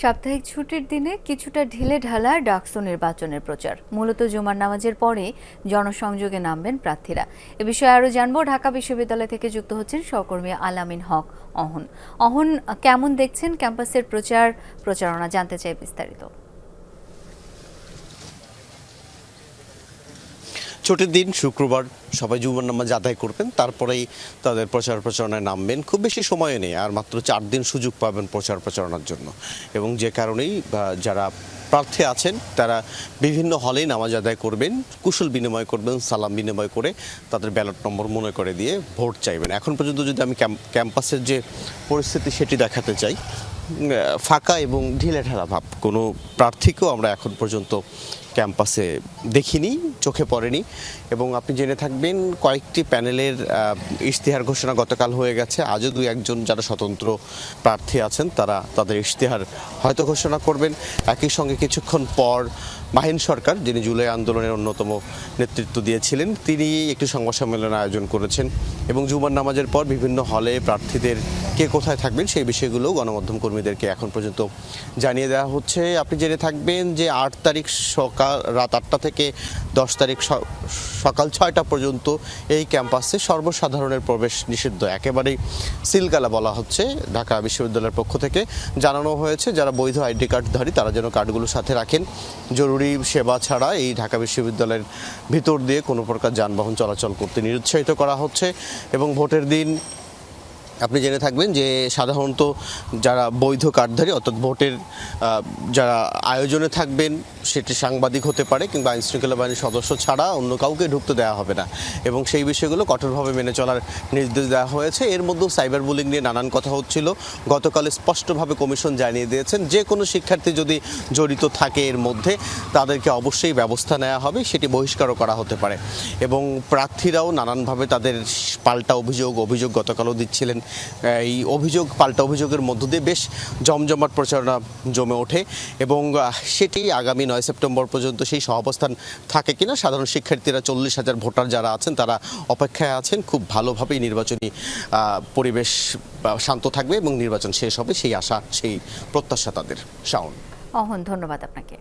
সাপ্তাহিক ছুটির দিনে কিছুটা ঢিলে ঢালা ডাকসু নির্বাচনের প্রচার। মূলত জুমার নামাজের পরে জনসংযোগে নামবেন প্রার্থীরা। এ বিষয়ে আরও জানব। ঢাকা বিশ্ববিদ্যালয় থেকে যুক্ত হচ্ছেন সহকর্মী আলামিন হক অহন। অহন, কেমন দেখছেন ক্যাম্পাসের প্রচার? প্রচারণা জানতে চাই বিস্তারিত। ছুটির দিন, শুক্রবার সবাই জুমার নামাজ আদায় করবেন, তারপরেই তাদের প্রচার প্রচারণায় নামবেন। খুব বেশি সময় নেই, আর মাত্র চার দিন সুযোগ পাবেন প্রচার প্রচারণার জন্য। এবং যে কারণেই যারা প্রার্থী আছেন, তারা বিভিন্ন হলেই নামাজ আদায় করবেন, কুশল বিনিময় করবেন, সালাম বিনিময় করে তাদের ব্যালট নম্বর মনে করে দিয়ে ভোট চাইবেন। এখন পর্যন্ত যদি আমি ক্যাম্পাসের যে পরিস্থিতি, সেটি দেখাতে চাই ফাঁকা এবং ঢিলে ঢালা ভাব। কোনো প্রার্থীকেও আমরা এখন পর্যন্ত ক্যাম্পাসে দেখিনি, চোখে পড়েনি। এবং আপনি জেনে থাকবেন, কয়েকটি প্যানেলের ইশতেহার ঘোষণা গতকাল হয়ে গেছে। আজও দু একজন যারা স্বতন্ত্র প্রার্থী আছেন, তারা তাদের ইশতেহার হয়তো ঘোষণা করবেন। একই সঙ্গে কিছুক্ষণ পর মাহিন সরকার, যিনি জুলাই আন্দোলনের অন্যতম নেতৃত্ব দিয়েছিলেন, তিনি একটি সংবাদ সম্মেলন আয়োজন করেছেন এবং জুমার নামাজের পর বিভিন্ন হলে প্রার্থীদের কে কোথায় থাকবেন সেই বিষয়গুলো গণমাধ্যম কর্মীদেরকে এখন পর্যন্ত জানিয়ে দেওয়া হচ্ছে। আপনি জেনে থাকবেন যে আট তারিখ সকাল, রাত আটটা থেকে দশ তারিখ সকাল ছয়টা পর্যন্ত এই ক্যাম্পাসে সর্বসাধারণের প্রবেশ নিষিদ্ধ। একেবারেই সিলগালা বলা হচ্ছে। ঢাকা বিশ্ববিদ্যালয়ের পক্ষ থেকে জানানো হয়েছে, যারা বৈধ আইডি কার্ডধারী তারা যেন কার্ডগুলো সাথে রাখেন। জরুরি সেবা ছাড়া এই ঢাকা বিশ্ববিদ্যালয়ের ভিতর দিয়ে কোনো প্রকার যানবাহন চলাচল করতে নিরুৎসাহিত করা হচ্ছে। এবং ভোটের দিন আপনি জেনে থাকবেন যে সাধারণত যারা বৈধ কার্ডধারী অর্থাৎ ভোটের যারা আয়োজনে থাকবেন সেটি সাংবাদিক হতে পারে কিংবা আইন শৃঙ্খলা বাহিনীর সদস্য ছাড়া অন্য কাউকে ঢুকতে দেওয়া হবে না। এবং সেই বিষয়গুলো কঠোরভাবে মেনে চলার নির্দেশ দেওয়া হয়েছে। এর মধ্যেও সাইবার বুলিং নিয়ে নানান কথা হচ্ছিল। গতকাল স্পষ্টভাবে কমিশন জানিয়ে দিয়েছেন, যে কোনো শিক্ষার্থী যদি জড়িত থাকে এর মধ্যে, তাদেরকে অবশ্যই ব্যবস্থা নেওয়া হবে, সেটি বহিষ্কারও করা হতে পারে। এবং প্রার্থীরাও নানানভাবে তাদের পাল্টা অভিযোগ অভিযোগ গতকালও দিচ্ছিলেন। এই অভিযোগ, পাল্টা অভিযোগের মধ্য দিয়ে বেশ জমজমাট প্রচারণা জমে ওঠে। এবং সেটি আগামী নয় সেপ্টেম্বর পর্যন্ত সেই সহাবস্থান থাকে কিনা, সাধারণ শিক্ষার্থীরা চল্লিশ হাজার ভোটার যারা আছেন, তারা অপেক্ষায় আছেন। খুব ভালোভাবেই নির্বাচনী পরিবেশ শান্ত থাকবে এবং নির্বাচন শেষ হবে, সেই আশা, সেই প্রত্যাশা তাদের। শাওন। অহন, ধন্যবাদ আপনাকে।